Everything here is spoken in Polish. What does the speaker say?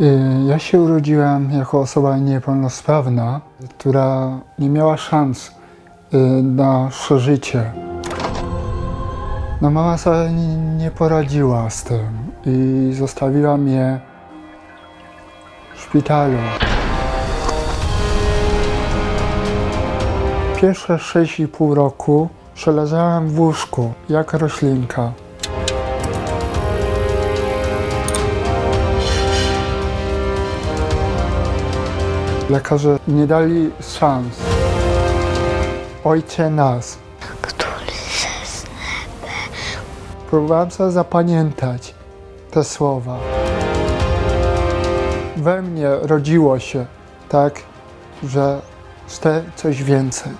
Y, Ja się urodziłem jako osoba niepełnosprawna, która nie miała szans y, na przeżycie. No mama sobie nie- poradziła z tym i zostawiła mnie w szpitalu. Pierwsze 6,5 roku przeleżałem w łóżku jak roślinka. Lekarze nie dali szans. Ojcze nas. który ze Próbowałem sobie zapamiętać te słowa. We mnie rodziło się tak, że chcę coś więcej.